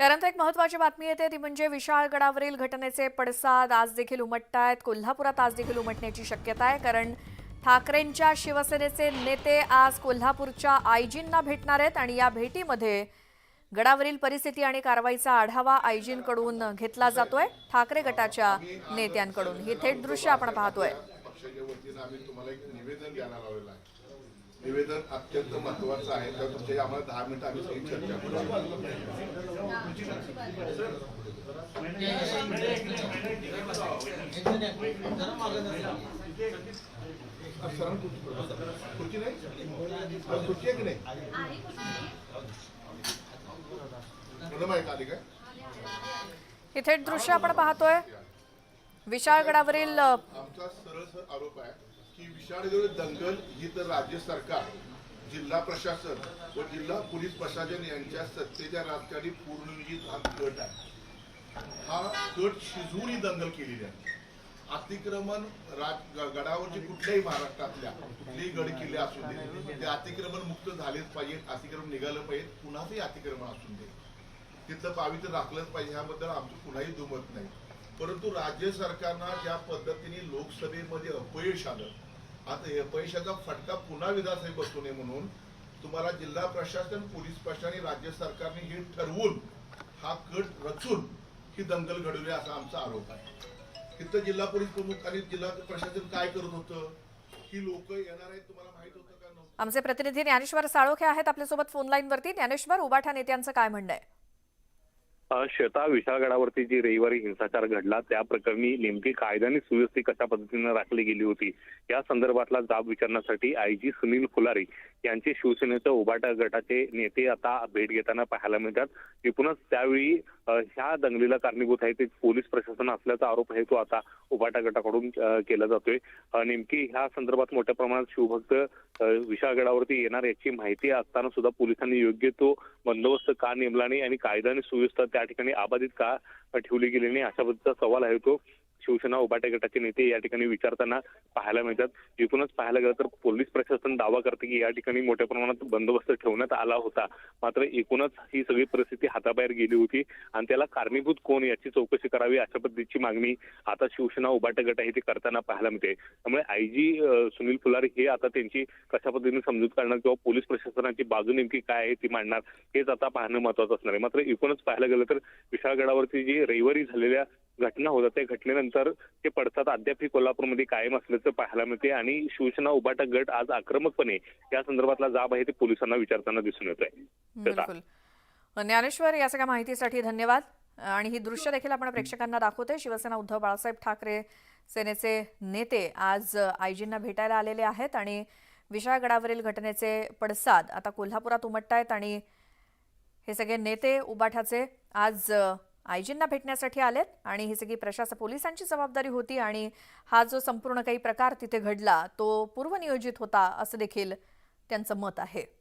यानंतर एक महत्वाची बातमी येते ती म्हणजे विशाळगडावरील घटनेचे पडसाद आज देखील उमटतायत. कोल्हापुरात आज देखील उमटण्याची शक्यता आहे कारण ठाकरेंच्या शिवसेनेचे नेते आज कोल्हापूरच्या आयजींना भेटणार आहेत आणि या भेटीमध्ये गडावरील परिस्थिती आणि कारवाईचा आढावा आयजींकडून घेतला जातोय ठाकरे गटाच्या नेत्यांकडून. हे थेट दृश्य आपण पाहतोय. निवेदन अत्यंत महत्वाचं आहे तर तुमच्या आम्हाला दहा मिनिटं आम्ही सगळी चर्चा करू सरांना खुर्ची पाहिजे. खुर्ची नाही अहो, खुर्ची आहे की नाही मॅडम आहे का आली काय थेट दृश्य आपण पाहतोय विशाळगडावरील आमचा सरळ सर आरोप आहे की विषाणूजन्य दंगल ही तर राज्य सरकार जिल्हा प्रशासन व जिल्हा पोलीस प्रशासन यांच्या सत्तेच्या राजकारणी पूर्णनियोजित हा गट आहे. हा गट शिजवून ही दंगल केलेली आहे. अतिक्रमण राज गडावरचे कुठल्याही महाराष्ट्रातल्या कुठलेही गड किल्ले असू दे ते अतिक्रमण मुक्त झालेच पाहिजे अतिक्रमण निघालं पाहिजे पुन्हाही अतिक्रमण असू दे. तिथलं पावित्र्य राखलंच पाहिजे ह्याबद्दल आमचं कुणाही दुमत नाही. परंतु राज्य सरकारनं ज्या पद्धतीने लोकसभेमध्ये अपयश आलं आता पैशाचा फटका पुन्हा विधानसभेत बसू नये म्हणून तुम्हाला जिल्हा प्रशासन पोलीस प्रशासन आणि राज्य सरकारने हे ठरवून हा कट रचून ही दंगल घडवली असा आमचा आरोप आहे. इथं जिल्हा पोलीस प्रमुख आणि जिल्हा प्रशासन काय करत होतं? ही लोक येणार आहेत तुम्हाला माहीत होतं का आमचे प्रतिनिधी ज्ञानेश्वर साळोखे आहेत आपल्यासोबत फोन लाईनवरती. ज्ञानेश्वर उबाठा नेत्यांचं काय म्हणणं आहे? श्वेता विशाळगडावरती जी रविवारी हिंसाचार घडला त्या प्रकरणी नेमकी कायद्याने सुव्यवस्थित कशा पद्धतीनं राखली गेली होती या संदर्भातला जाब विचारण्यासाठी आय जी सुनील फुलारी यांचे शिवसेनेचं उभाटा गटाचे नेते आता भेट घेताना पाहायला मिळतात. एकूणच त्यावेळी ह्या दंगलीला कारणीभूत आहे ते पोलीस प्रशासन असल्याचा आरोप आहे तो आता उबाटा गटाकडून केला जातोय. नेमकी ह्या संदर्भात मोठ्या प्रमाणात शिवभक्त विशाळगडावरती येणार याची माहिती असताना सुद्धा पोलिसांनी योग्य तो बंदोबस्त का नेमला नाही आणि कायदा आणि सुव्यवस्था त्या ठिकाणी अबाधित का ठेवली गेली नाही अशा पद्धतीचा सवाल आहे तो. शिवसेना उभाट्या गटाचे नेते या ठिकाणी विचारताना पाहायला मिळतात. एकूणच पाहायला गेलं तर पोलीस प्रशासन दावा करते की या ठिकाणी मोठ्या प्रमाणात बंदोबस्त ठेवण्यात आला होता. मात्र एकूणच ही सगळी परिस्थिती हाताबाहेर गेली होती. आणि त्याला कारणीभूत कोण याची चौकशी करावी अशा पद्धतीची मागणी आता शिवसेना उबाटे गट आहे ते करताना पाहायला मिळते. त्यामुळे आयजी सुनील फुलारी हे आता त्यांची कशा पद्धतीने समजूत काढणार किंवा पोलीस प्रशासनाची बाजू नेमकी काय आहे ती मांडणार हेच आता पाहणं महत्वाचं असणार आहे. मात्र एकूणच पाहायला गेलं तर विशाळगडावरती जी रविवारी झालेल्या घटना होत्या त्या घटनेनंतर ते पडसाद अद्यापही कोल्हापूरमध्ये कायम असल्याचं पाहायला मिळते आणि शिवसेना उबाटा गट आज आक्रमकपणे या संदर्भातला जाब आहे ते पोलिसांना विचारताना दिसून येत आहे. ज्ञानेश्वर या सगळ्या माहितीसाठी धन्यवाद. आणि ही दृश्य देखील आपण प्रेक्षकांना दाखवतोय. शिवसेना उद्धव बाळासाहेब ठाकरे सेनेचे नेते आज आयजींना भेटायला आलेले आहेत आणि विशाळगडावरील घटनेचे पडसाद आता कोल्हापुरात उमटत आहेत आणि हे सगळे नेते उबाठाचे आज आयजींना भेटण्यासाठी आलेत आणि ही सगळी प्रशासन पोलिसांची जबाबदारी होती आणि हा जो संपूर्ण काही प्रकार तिथे घडला तो पूर्वनियोजित होता असं देखील त्यांचं मत आहे.